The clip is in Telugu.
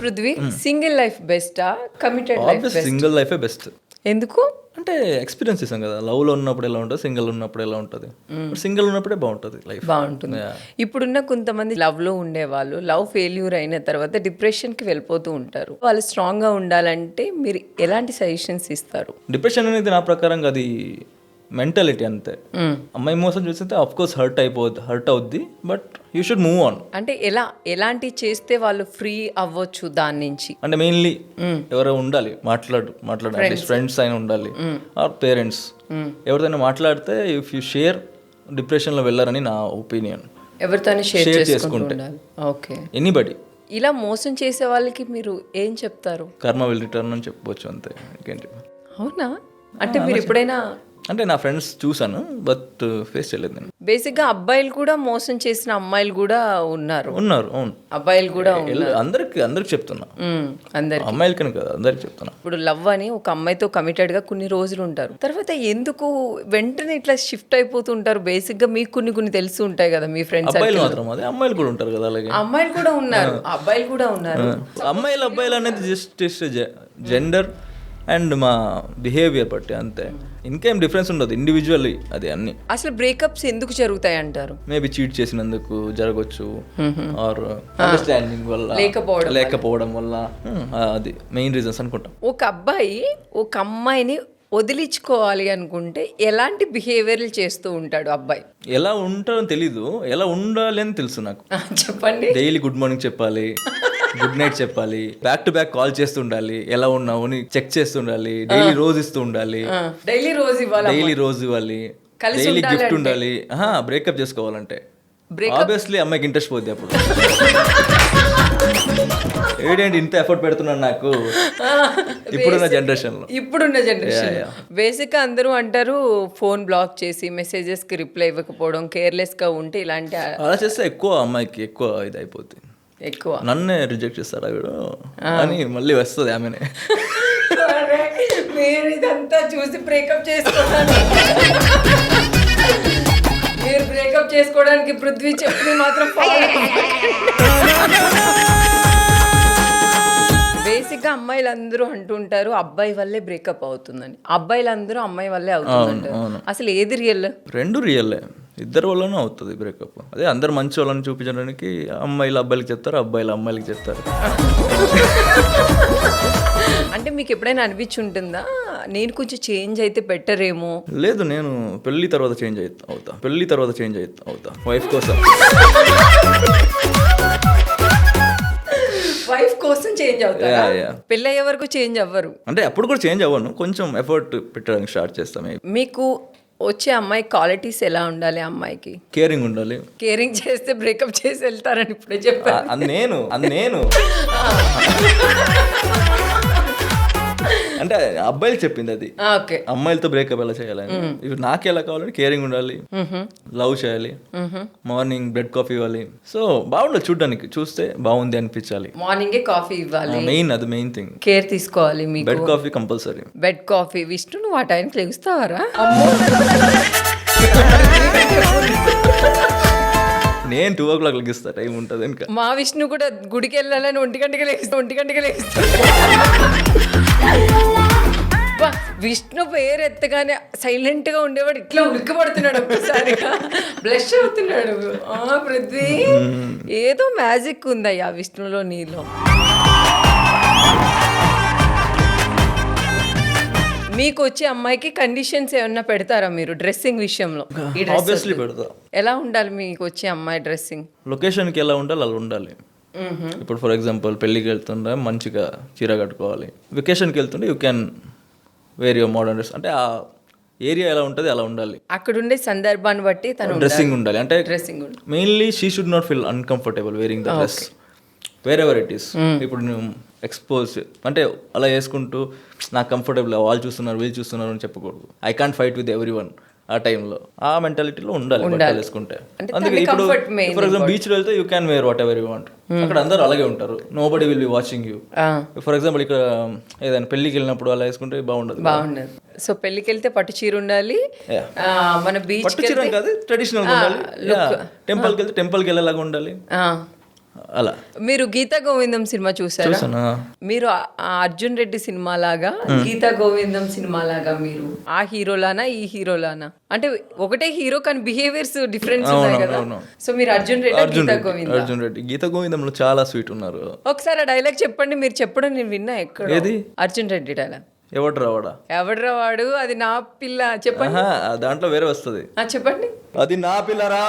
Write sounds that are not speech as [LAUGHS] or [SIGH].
పృథ్వీ సింగిల్ లైఫ్ బెస్టా కమిటెడ్ లైఫ్ సింగిల్ లైఫే బెస్ట్ ఎందుకు? అంటే ఎక్స్పీరియన్స్ చేసాం కదా. లవ్లో ఉన్నప్పుడు ఎలా ఉంటుంది? సింగిల్ ఉన్నప్పుడు ఎలా ఉంటుంది? సింగిల్ ఉన్నప్పుడే బాగుంటుంది లైఫ్ బాగుంటుంది. ఇప్పుడున్న కొంతమంది లవ్లో ఉండేవాళ్ళు లవ్ ఫెయిల్యూర్ అయిన తర్వాత డిప్రెషన్కి వెళ్ళిపోతూ ఉంటారు. వాళ్ళు స్ట్రాంగ్గా ఉండాలంటే మీరు ఎలాంటి సజెషన్స్ ఇస్తారు? డిప్రెషన్ అనేది నా ప్రకారం అది మెంటాలిటీ అంతే. మ్మ్. అమ్మాయి మోసం చూస్తే ఆఫ్ కోర్స్ హర్ట్ అయిపోద్ది హర్ట్ అవుద్ది but you should move on అంటే ఎలా ఎలాంటి చేస్తే వాళ్ళు ఫ్రీ అవ్వచ్చు దాని నుంచి? అంటే మెయిన్లీ ఎవరో ఉండాలి మాట్లాడు మాట్లాడాలి ఫ్రెండ్స్ అయినా ఉండాలి. ఆర్ పేరెంట్స్ ఎవరితోనే మాట్లాడితే ఇఫ్ యూ షేర్ డిప్రెషన్లో వెళ్ళారని నా ఒపీనియన్ ఎవరితోనే షేర్ చేసుకుంటూ ఓకే ఎనీబడి ఇలా మోసం చేసే వాళ్ళకి మీరు ఏం చెప్తారు? కర్మ విల్ రిటర్న్ అని చెప్పవచ్చు అంతే. అవునా? అంటే మీరు ఎప్పుడైనా అంటే నా ఫ్రెండ్స్ చూసాను బట్ ఫేస్ చేయలేదు నేను. బేసిక్గా అబ్బాయిలు కూడా మోసం చేసిన అమ్మాయిలు కూడా ఉన్నారు. ఉన్నారు అవును. అబ్బాయిలు కూడా ఉన్నారు. అందరికి అందరికి చెప్తున్నా. అందరి అమ్మాయిలకని కదా అందరికి చెప్తున్నా. ఇప్పుడు లవ్ అని ఒక అమ్మాయితో కమిటెడ్గా కొన్ని రోజులు ఉంటారు. తర్వాత ఎందుకు వెంటనే ఇట్లా షిఫ్ట్ అయిపోతుంటారు బేసిక్గా మీకు కొన్ని కొన్ని తెలిసి ఉంటాయి కదా మీ ఫ్రెండ్స్ అబ్బాయిలు మాత్రం అదే అమ్మాయిలు కూడా ఉంటారు కదా అలాగే. అమ్మాయిలు కూడా ఉన్నారు. అబ్బాయిలు కూడా ఉన్నారు. అమ్మాయిలు అబ్బాయిలు అనేది జస్ట్ జెండర్ అండ్ మా బిహేవియర్ బట్టి అంతే. ఇంకేం డిఫరెన్స్ ఉండదు ఇండివిజువల్లీ అది అన్ని. అసలు బ్రేకప్స్ ఎందుకు జరుగుతాయి అంటారు? మేబీ చీట్ చేసినందుకు జరగచ్చు ఆర్ అండర్స్టాండింగ్ వల్ల లేకపోవడం లేకపోవడం వల్ల అది మెయిన్ రీజన్స్ అనుకుంటాం. ఒక అబ్బాయి ఒక అమ్మాయిని వదిలించుకోవాలి అనుకుంటే ఎలాంటి బిహేవియర్లు చేస్తూ ఉంటాడు అబ్బాయి? ఎలా ఉంటారో తెలీదు ఎలా ఉండాలి అని తెలుసు నాకు. చెప్పండి. డైలీ గుడ్ మార్నింగ్ చెప్పాలి. [LAUGHS] గుడ్ నైట్ చెప్పాలి. బ్యాక్ టు బ్యాక్ కాల్ చేస్తుండాలి. ఎలా ఉన్నావు అని చెక్ చేస్తుండాలి. డైలీ రోజు ఇస్తూ ఉండాలి డైలీ రోజు ఇవ్వాలి డైలీ రోజు ఇవ్వాలి. డైలీ గిఫ్ట్ ఉండాలి. బ్రేకప్ చేసుకోవాలంటే. ఆబ్వియస్లీ అమ్మాయికి ఇంట్రెస్ట్ పోద్ది అప్పుడు. ఏంటంటే ఇంత ఎఫర్ట్ పెడుతున్నాను నాకు? ఇప్పుడున్న జనరేషన్లో ఇప్పుడున్న జనరేషన్ బేసిక్గా అందరూ అంటారు ఫోన్ బ్లాక్ చేసి మెసేజెస్కి రిప్లై ఇవ్వకపోవడం కేర్లెస్గా ఉంటే ఇలాంటి అలా చేస్తే ఎక్కువ అమ్మాయికి ఎక్కువ ఇది అయిపోద్ది. ఎక్కువ. నన్నే రిజెక్ట్ చేస్తారా వీడు? అని మళ్ళీ వస్తుంది ఆమెనే. మీరు ఇదంతా చూసి బ్రేకప్ చేసుకోవడానికి. మీరు బ్రేకప్ చేసుకోవడానికి పృథ్వీ చెప్పి మాత్రం బేసిక్గా అమ్మాయిలందరూ అంటుంటారు అబ్బాయి వల్లే బ్రేకప్ అవుతుందని. అబ్బాయిలందరూ అమ్మాయి వల్లే అవుతుందంటారు. అసలు ఏది రియల్ రెండు రియల్లే ఇద్దరు వల్లనూ అవుతుంది బ్రేకప్ అదే అందరు మంచి వాళ్ళని చూపించడానికి అమ్మాయిలు అబ్బాయిలకి చెప్తారు అబ్బాయిలు అమ్మాయిలకి చెప్తారు. అంటే మీకు ఎప్పుడైనా అనిపించి ఉంటుందా? నేను కొంచెం చేంజ్ అయితే ఏమో లేదు నేను పెళ్ళి తర్వాత చేంజ్ అవుతా అవుతా. పెళ్ళి తర్వాత చేంజ్ అవుతా అవుతా. వైఫ్ కోసం. వైఫ్ కోసం చేంజ్ అవుతారా? Yeah, yeah. పెళ్ళయ్యే వరకు చేంజ్ అవ్వరు. అంటే అప్పుడు కూడా చేంజ్ అవ్వను. కొంచెం ఎఫర్ట్ పెట్టడానికి స్టార్ట్ చేస్తాం మీకు వచ్చే అమ్మాయి క్వాలిటీస్ ఎలా ఉండాలి అమ్మాయికి? కేరింగ్ ఉండాలి. కేరింగ్ చేస్తే బ్రేకప్ చేసి వెళ్తారని ఇప్పుడే చెప్పారు. అది నేను అది నేను. [LAUGHS] అంటే అబ్బాయిలు చెప్పింది అది. ఓకే. అమ్మాయిలతో బ్రేకప్ ఎలా చేయాలని ఇప్పుడు నాకు ఎలా కావాలంటే కేరింగ్ ఉండాలి. లవ్ చేయాలి. మార్నింగ్ బ్రెడ్ కాఫీ ఇవ్వాలి. సో బాగుండదు చూడడానికి. చూస్తే బాగుంది అనిపించాలి. మార్నింగే కాఫీ ఇవ్వాలి. మెయిన్ అది మెయిన్ థింగ్ కేర్ తీసుకోవాలి మీకు. Bed coffee compulsory bed coffee Vishnu నువ్వు ఆ టైంకి లెగుస్తావారా? నేను టూ ఓ క్లాక్ లెగిస్తా. టైం ఉంటుంది ఇంకా. మా విష్ణు కూడా గుడికి వెళ్ళాలని ఒంటి గంటకి లేస్తా ఒంటి గంటకి లేస్తా అబ్బా, విష్ణు పేరు ఎత్తగానే సైలెంట్గా ఉండేవాడు. ఇట్లా ఉలిక్కిపడుతున్నాడు ఒక్కసారిగా. బ్లష్ అవుతున్నాడు. ఆ పృథ్వీ. ఏదో మ్యాజిక్ ఉందయ్యా విష్ణులో నీలో. మీకు వచ్చే అమ్మాయికి కండిషన్స్ ఏమన్నా పెడతారా మీరు డ్రెస్సింగ్ విషయంలో? ఈ ఆబ్వియస్లీ పెడతా. ఎలా ఉండాలి మీకు వచ్చే అమ్మాయి డ్రెస్సింగ్ లొకేషన్కి ఎలా ఉండాలి అలా ఉండాలి. ఇప్పుడు ఫర్ ఎగ్జాంపుల్ పెళ్ళికి వెళ్తుంటే మంచిగా చీర కట్టుకోవాలి. వెకేషన్కి వెళ్తుంటే you can wear your modern dress అంటే ఆ ఏరియా ఎలా ఉంటుంది అలా ఉండాలి. అక్కడ ఉండే సందర్భాన్ని బట్టి తను డ్రెస్సింగ్ ఉండాలి. అంటే dressing mainly she should not feel uncomfortable wearing the dress wherever it is ఇప్పుడు ఎక్స్పోజ్ అంటే అలా వేసుకుంటూ నాకు కంఫర్టబుల్ వాళ్ళు చూస్తున్నారు వీళ్ళు చూస్తున్నారు అని చెప్పకూడదు. I can't fight with everyone ఆ టైంలో. ఆ మెంటాలిటీలో ఉండాలి అంటే అందుకే ఇప్పుడు ఫర్ ఎగ్జాంపుల్ బీచ్లో వెళ్తే you can wear whatever you want అక్కడ అందరూ అలాగే ఉంటారు. Nobody will be watching you for example ఇక్కడ ఏదైనా పెళ్ళికి వెళ్ళినప్పుడు అలా వేసుకుంటే బాగుండదు బాగుండదు. సో పెళ్ళికి వెళ్తే పట్టు చీర ఉండాలి. మన బీచ్ కాదు ట్రెడిషనల్ ఉండాలి. టెంపుల్కి వెళ్తే టెంపుల్కి వెళ్ళేలాగా ఉండాలి. అలా. మీరు గీతా గోవిందం సినిమా చూసారా? మీరు అర్జున్ రెడ్డి సినిమా లాగా గీతా గోవిందం సినిమా లాగా మీరు ఆ హీరోలానా ఈ హీరోలానా? అంటే ఒకటే హీరో కానీ బిహేవియర్స్ డిఫరెన్స్ కదా. సో మీరు అర్జున్ రెడ్డి అర్జున్ గీతా రెడ్డి గోవిందం? అర్జున్ రెడ్డి. గీత గోవిందంలో చాలా స్వీట్ ఉన్నారు. ఒకసారి ఆ డైలాగ్ చెప్పండి మీరు చెప్పడం నేను విన్నా ఎక్కడ? అర్జున్ రెడ్డి డైలాగ్ ఎవడ్రా వాడు? అది నా పిల్ల. చెప్పండి. దాంట్లో వేరే వస్తుంది. చెప్పండి. అది నా పిల్లరా?